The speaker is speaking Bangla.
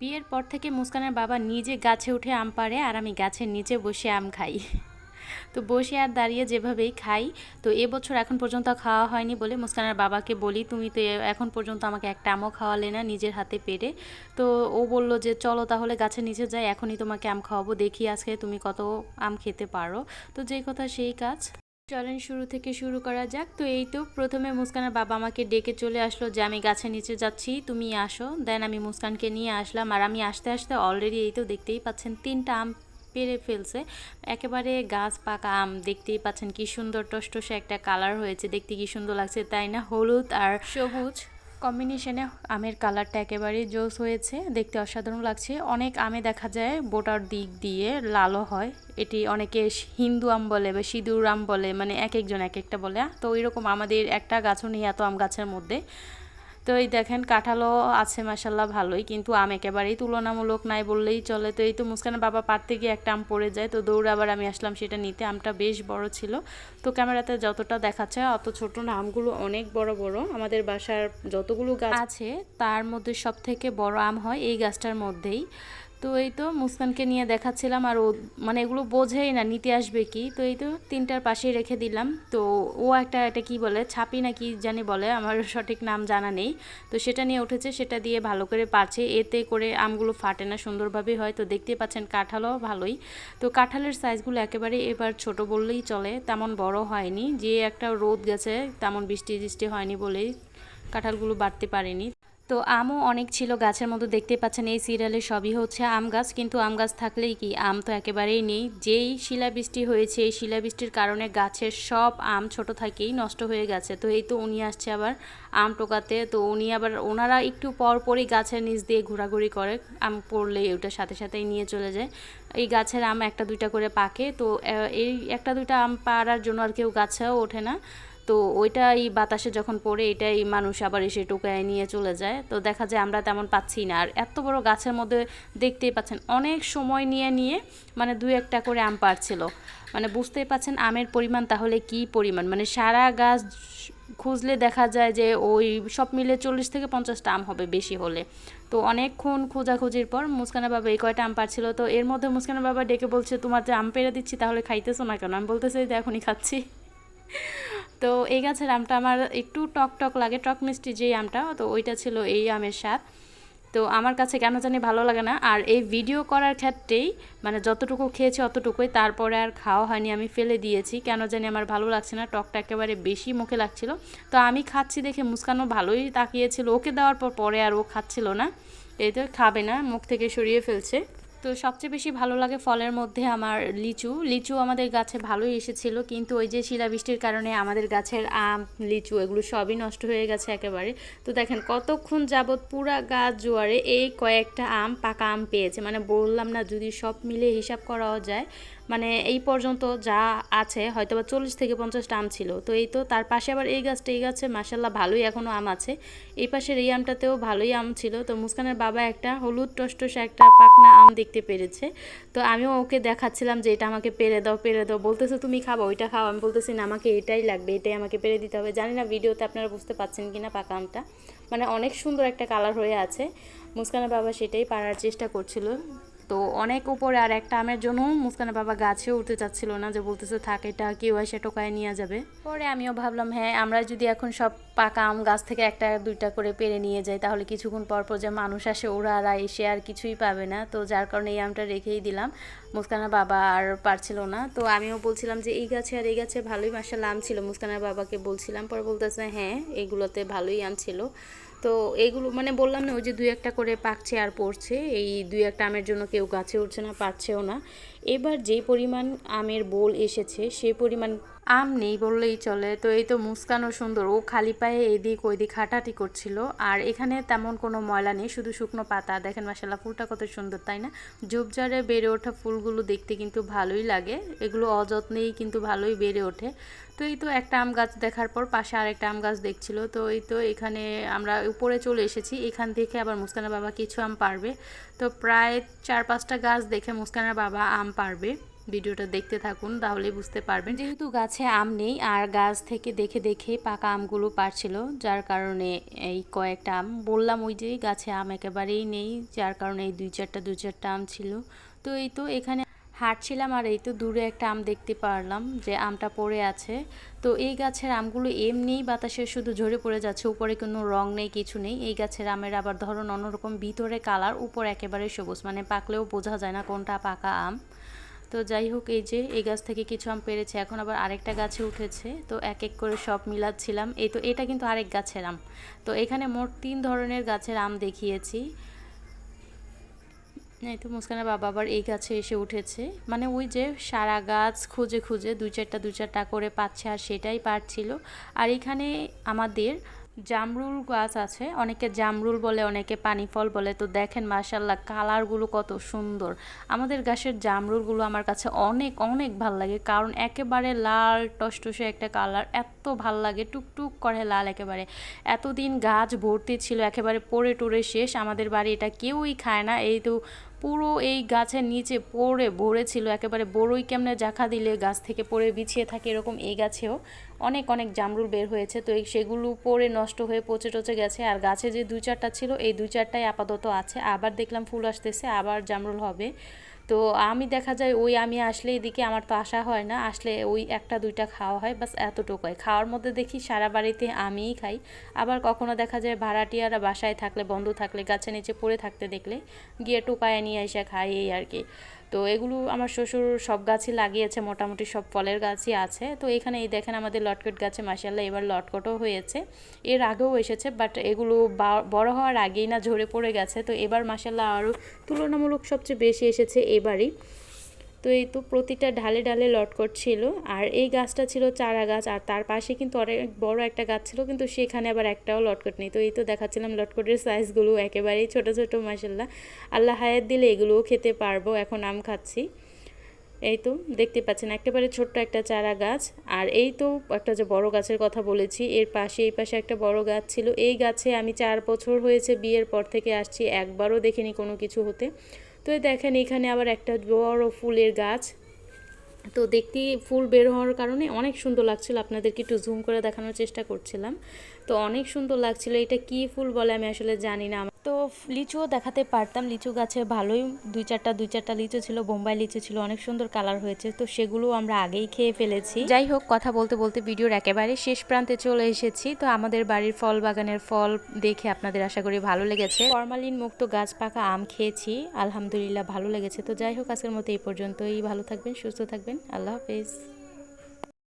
বিয়ের পর থেকে মুস্কানের বাবা নিজে গাছে উঠে আম পাড়ে আর আমি গাছের নিচে বসে আম খাই। তো বসে আর দাঁড়িয়ে যেভাবেই খাই, তো এবছর এখন পর্যন্ত খাওয়া হয়নি বলে মুস্কানের বাবাকে বলি, তুমি তো এখন পর্যন্ত আমাকে একটা আমও খাওয়ালে না নিজের হাতে পেরে। তো ও বলল যে, চলো তাহলে গাছের নিচে যাই, এখনই তোমাকে আম খাওয়াবো, দেখি আজকে তুমি কত আম খেতে পারো। তো যেই কথা সেই কাজ। চলেন শুরু থেকে শুরু করা যাক। তো এই তো প্রথমে মুস্কানের বাবা আমাকে ডেকে চলে আসলো যে, আমি গাছের নিচে যাচ্ছি, তুমি আসো। দেন আমি মুস্কানকে নিয়ে আসলাম আর আমি আসতে আসতে অলরেডি এই তো দেখতেই পাচ্ছেন তিনটা আম পেরে ফেলছে। একেবারে গাছ পাকা আম, দেখতেই পাচ্ছেন কি সুন্দর টসটসে একটা কালার হয়েছে, দেখতে কি সুন্দর লাগছে, তাই না? হলুদ আর সবুজ। কম্বিনেশনে আমের কালারটা একেবারেই জোস হয়েছে, দেখতে অসাধারণ লাগছে। অনেক আমে দেখা যায় বোটার দিক দিয়ে লালও হয়। এটি অনেকে হিন্দু আম বলে বা সিঁদুর আম বলে মানে এক একজন এক একটা বলে। তো ওইরকম আমাদের একটা গাছও নেই এত আম গাছের মধ্যে। তো এই দেখেন কাঁঠালও আছে মাসাল্লাহ ভালোই। কিন্তু আম একেবারেই তুলনামূলক নাই বললেই চলে। তো এই তো মুস্কানের বাবা পারতে গিয়ে একটা আম পড়ে যায়, তো দৌড়ে আবার আমি আসলাম সেটা নিতে। আমটা বেশ বড় ছিল। তো ক্যামেরাতে যতটা দেখাচ্ছে, অত ছোট না, আমগুলো অনেক বড় বড়। আমাদের বাসার যতগুলো গাছ আছে, তার মধ্যে সব থেকে বড় আম হয় এই গাছটার মধ্যেই। তো এই তো মুসকানকে নিয়ে দেখাচ্ছিলাম আর ও মানে এগুলো বোঝেই না, নিতে আসবে কি? তো এই তো তিনটার পাশেই রেখে দিলাম। তো ও একটা এটা কি বলে, ছাপি না কি জানি বলে, আমার সঠিক নাম জানা নেই। তো সেটা নিয়ে উঠেছে, সেটা দিয়ে ভালো করে পারছে। এতে করে আমগুলো ফাটে না সুন্দরভাবে হয়। তো দেখতেই পাচ্ছেন কাঁঠালও ভালোই। তো কাঁঠালের সাইজগুলো একেবারে এবার ছোট বললেই চলে, তেমন বড় হয়নি। যে একটা রোদ গেছে, তেমন বৃষ্টি বৃষ্টি হয়নি বলেই কাঁঠালগুলো বাড়তে পারেনি। তো আমও অনেক ছিল, গাছের মধ্যে দেখতে পাচ্ছেন এই সিরিয়ালে সবই হচ্ছে আম গাছ, কিন্তু আম গাছ থাকলেই কি, আম তো একেবারেই নেই। যেই শিলাবৃষ্টি হয়েছে, এই শিলাবৃষ্টির কারণে গাছের সব আম ছোট থাকেই নষ্ট হয়ে গেছে। তো এই তো উনি আসছে আবার আম টোকাতে, তো উনি আবার ওনারা একটু পর পরই গাছের নিচ দিয়ে ঘোরাঘুরি করে, আম পড়লে ওটার সাথে সাথেই নিয়ে চলে যায়। এই গাছের আম একটা দুইটা করে পাকে, তো এই একটা দুইটা আম পাড়ার জন্য আর কেউ গাছেও ওঠে না। তো ওইটাই বাতাসে যখন পড়ে, এটাই মানুষ আবার এসে টোকায় নিয়ে চলে যায়। তো দেখা যায় আমরা তেমন পাচ্ছি না। আর এত বড় গাছের মধ্যে দেখতেই পাচ্ছেন, অনেক সময় নিয়ে নিয়ে মানে দুই একটা করে আম পারছিল মানে বুঝতেই পাচ্ছেন আমের পরিমাণ তাহলে কি পরিমাণ? মানে সারা গাছ খুঁজলে দেখা যায় যে ওই সব মিলে চল্লিশ থেকে পঞ্চাশটা আম হবে বেশি হলে। তো অনেকক্ষণ খোঁজাখুঁজির পর মুস্কানের বাবা এই কয়টা আম পারছিল তো এর মধ্যে মুস্কানের বাবা ডেকে বলছে, তোমার যে আম পেরে দিচ্ছি তাহলে খাইতেছো না কেন? আমি বলতেছি যে এখনই খাচ্ছি। তো এই গাছের আমটা আমার একটু টক টক লাগে, টক মিষ্টি যেই আমটা, তো ওইটা ছিল এই আমের স্বাদ। তো আমার কাছে কেন জানি ভালো লাগে না। আর এই ভিডিও করার ক্ষেত্রেই মানে যতটুকু খেয়েছি অতটুকুই, তারপরে আর খাওয়া হয়নি, আমি ফেলে দিয়েছি। কেন জানি আমার ভালো লাগছে না, টকটা একেবারে বেশি মুখে লাগছিল। তো আমি খাচ্ছি দেখে মুস্কানও ভালোই তাকিয়েছিল। ওকে দেওয়ার পর, পরে আর ও খাচ্ছিল না। এই তো খাবে না, মুখ থেকে সরিয়ে ফেলছে। তো সবচেয়ে বেশি ভালো লাগে ফলের মধ্যে আমার লিচু। লিচু আমাদের গাছে ভালোই এসেছিল, কিন্তু ওই যে শিলাবৃষ্টির কারণে আমাদের গাছের আম, লিচু এগুলো সবই নষ্ট হয়ে গেছে একেবারে। তো দেখেন কতক্ষণ যাবৎ পুরা গাছ জোয়ারে এই কয়েকটা আম পাকা আম পেয়েছে। মানে বললাম না, যদি সব মিলে হিসাব করা যায় মানে এই পর্যন্ত যা আছে হয়তো বা চল্লিশ থেকে পঞ্চাশটা আম ছিল। তো এই তো তার পাশে আবার এই গাছটা, এই গাছে মাসাল্লাহ ভালোই এখনও আম আছে। এই পাশের এই আমটাতেও ভালোই আম ছিল। তো মুস্কানের বাবা একটা হলুদ টসটসে একটা পাকনা আম দেখতে পেরেছে। তো আমিও ওকে দেখাচ্ছিলাম যে এটা আমাকে পেরে দাও পেরে দাও। বলতেছে, তুমি খাব, ওইটা খাও। আমি বলতেছি, না, আমাকে এটাই লাগবে, এটাই আমাকে পেরে দিতে হবে। জানি না ভিডিওতে আপনারা বুঝতে পাচ্ছেন কিনা পাকা আমটা। মানে অনেক সুন্দর একটা কালার হয়ে আছে। মুস্কানের বাবা সেটাই পারার চেষ্টা করছিল। তো অনেক উপরে আর একটা আমের জন্য মুস্কানের বাবা গাছেও উঠতে চাচ্ছিল না, যে বলতেছে, থাক, এটা কেউ এসে টোকায় নিয়ে যাবে। পরে আমিও ভাবলাম হ্যাঁ আমরা যদি এখন সব পাকা আম গাছ থেকে একটা দুইটা করে পেরে নিয়ে যাই, তাহলে কিছুক্ষণ পর পর যে মানুষ আসে, ওরা আর এসে আর কিছুই পাবে না। তো যার কারণে এই আমটা রেখেই দিলাম, মুস্কানের বাবা আর পারছিল না। তো আমিও বলছিলাম যে, এই গাছে আর এই গাছে ভালোই মাসাল আম ছিল। মুস্কানের বাবাকে বলছিলাম, পরে বলতেছে হ্যাঁ এইগুলোতে ভালোই আম ছিল। তো এইগুলো মানে বললাম না, ওই যে দুই একটা করে পাকছে আর পড়ছে, এই দুই একটা আমের জন্য কেউ গাছে উঠছে না, পাচ্ছেও না। এবার যে পরিমাণ আমের বোল এসেছে, সেই পরিমাণ আম নেই বললেই চলে। তো এই তো মুস্কানও সুন্দর। ও খালি পায়ে এদিক ওইদিক হাঁটাহাঁটি করছিল। আর এখানে তেমন কোনো ময়লা নেই, শুধু শুকনো পাতা। দেখেন মাসাল্লাহ ফুলটা কত সুন্দর, তাই না? ঝোপঝাড়ে বেড়ে ওঠা ফুলগুলো দেখতে কিন্তু ভালোই লাগে। এগুলো অযত্নেই কিন্তু ভালোই বেড়ে ওঠে। তো এই তো একটা আম গাছ দেখার পর পাশে আরেকটা আম গাছ দেখছিল। তো এই তো এখানে আমরা উপরে চলে এসেছি। এখান থেকে আবার মুস্কানের বাবা কিছু আম পারবে। তো প্রায় চার পাঁচটা গাছ দেখে মুস্কানের বাবা আম পারবে। ভিডিওটা দেখতে থাকুন, তাহলেই বুঝতে পারবেন। যেহেতু গাছে আম নেই, আর গাছ থেকে দেখে দেখে পাকা আমগুলো পারছিল, যার কারণে এই কয়েকটা আম, বললাম ওই যে গাছে আম একেবারেই নেই, যার কারণে এই দুই চারটা দুই চারটা আম ছিল। তো এই তো এখানে হাঁটছিলাম, আর এই তো দূরে একটা আম দেখতে পারলাম যে আমটা পড়ে আছে। তো এই গাছের আমগুলো এমনিই বাতাসে শুধু ঝরে পড়ে যাচ্ছে, উপরে কোনো রং নেই, কিছু নেই। এই গাছের আমের আবার ধরুন অন্যরকম, ভিতরে কালার, উপর একেবারে সবুজ মানে পাকলেও বোঝা যায় না কোনটা পাকা আম। তো যাই হোক, এই যে এই গাছ থেকে কিছু আম পেরেছে, এখন আবার আরেকটা গাছে উঠেছে। তো এক এক করে সব মিলাচ্ছিলাম। এই তো, এটা কিন্তু আরেক গাছের আম। তো এখানে মোট তিন ধরনের গাছের আম দেখিয়েছি। এই তো মুস্কানের বাবা আবার এই গাছে এসে উঠেছে। মানে ওই যে সারা গাছ খুঁজে খুঁজে দুই চারটা দুই চারটা করে পাচ্ছে আর সেটাই পারছিল। আর এখানে আমাদের জামরুল গাছ আছে। অনেকে জামরুল বলে, অনেকে পানি ফল বলে। তো দেখেন মার্শাল্লাহ কালারগুলো কত সুন্দর। আমাদের গাছের জামরুলগুলো আমার কাছে অনেক অনেক ভালো লাগে। কারণ একেবারে লাল, টসটসে একটা কালার, এত ভালো লাগে, টুকটুক করে লাল একেবারে। এতদিন গাছ ভর্তি ছিল, একেবারে পড়ে টুরে শেষ। আমাদের বাড়ি এটা কেউই খায় না। এই তো পুরো এই গাছের নিচে পড়ে, ভরেছিল। একেবারে বড়ই কেমনে জাখা দিলে গাছ থেকে পড়ে বিছিয়ে থাকে এরকম এই গাছেও। অনেক অনেক জামরুল বের হয়েছে। তো এই সেগুলো পড়ে নষ্ট হয়ে পচে টচে গেছে। আর গাছে যে দুই চারটা ছিল, এই দুই চারটাই আপাতত আছে। আবার দেখলাম ফুল আসতেছে, আবার জামরুল হবে। তো আমি দেখা যায় ওই আমি আসলে এদিকে আমার তো আসা হয় না। আসলে ওই একটা, দুইটা খাওয়া হয়, বাস এতটুকুই। খাওয়ার মধ্যে দেখি সারা বাড়িতে আমিই খাই। আবার কখনো দেখা যায় ভাড়াটিয়ারা বাসায় থাকলে, বন্ধ থাকলে, গাছে নিচে পড়ে থাকতে দেখলে গিয়ে টোকায় নিয়ে এসে খাই এই আর কি। তো এগুলো আমার শ্বশুর সব গাছই লাগিয়েছে, মোটামুটি সব ফলের গাছই আছে। তো এখানে এই দেখেন আমাদের লটকট গাছে মাসাল্লাহ এবার লটকটও হয়েছে। এর আগেও এসেছে, বাট এগুলো বড় হওয়ার আগেই না ঝরে পড়ে গেছে। তো এবার মাসাল্লাহ আরও তুলনামূলক সবচেয়ে বেশি এসেছে এবারই। তো এই তো প্রতিটা ঢালে ঢালে লটকট ছিল আর এই গাছটা ছিল চারা গাছ, আর তার পাশে কিন্তু অনেক বড় একটা গাছ ছিল, কিন্তু সেখানে আবার একটাও লটকট নেই তো এই তো দেখাচ্ছিলাম লটকটের সাইজগুলো একেবারেই ছোট ছোট মাসাল্লাহ আল্লাহ হায়াত দিলে এগুলোও খেতে পারব, এখন আম খাচ্ছি। এই তো দেখতে পাচ্ছেন, একেবারে ছোট্ট একটা চারা গাছ। আর এই তো একটা যে বড় গাছের কথা বলেছি, এর পাশে, এই পাশে একটা বড় গাছ ছিল। এই গাছে আমি চার বছর হয়েছে, বিয়ের পর থেকে আসছি, একবারও দেখিনি কোনো কিছু হতে। তো দেখেন এখানে আবার একটা বড় ফুলের গাছ। তো দেখতে ফুল বের হওয়ার কারণে অনেক সুন্দর লাগছিল। আপনাদেরকে একটু জুম করে দেখানোর চেষ্টা করছিলাম। তো অনেক সুন্দর লাগছিল। এটা কি ফুল বলে আমি আসলে জানি না। তো লিচুও দেখাতে পারতাম। লিচু গাছে ভালোই দুই চারটা দুই চারটা লিচু ছিল, বোম্বাই লিচু ছিল, অনেক সুন্দর কালার হয়েছে। তো সেগুলো আমরা আগেই খেয়ে ফেলেছি। যাই হোক, কথা বলতে বলতে ভিডিওর একেবারে শেষ প্রান্তে চলে এসেছি। তো আমাদের বাড়ির ফল বাগানের ফল দেখে আপনাদের আশা করি ভালো লেগেছে। ফরমালিন মুক্ত গাছ পাকা আম খেয়েছি, আলহামদুলিল্লাহ ভালো লেগেছে। তো যাই হোক, আজকের মতো এই পর্যন্তই। ভালো থাকবেন, সুস্থ থাকবেন। আল্লাহ হাফেজ।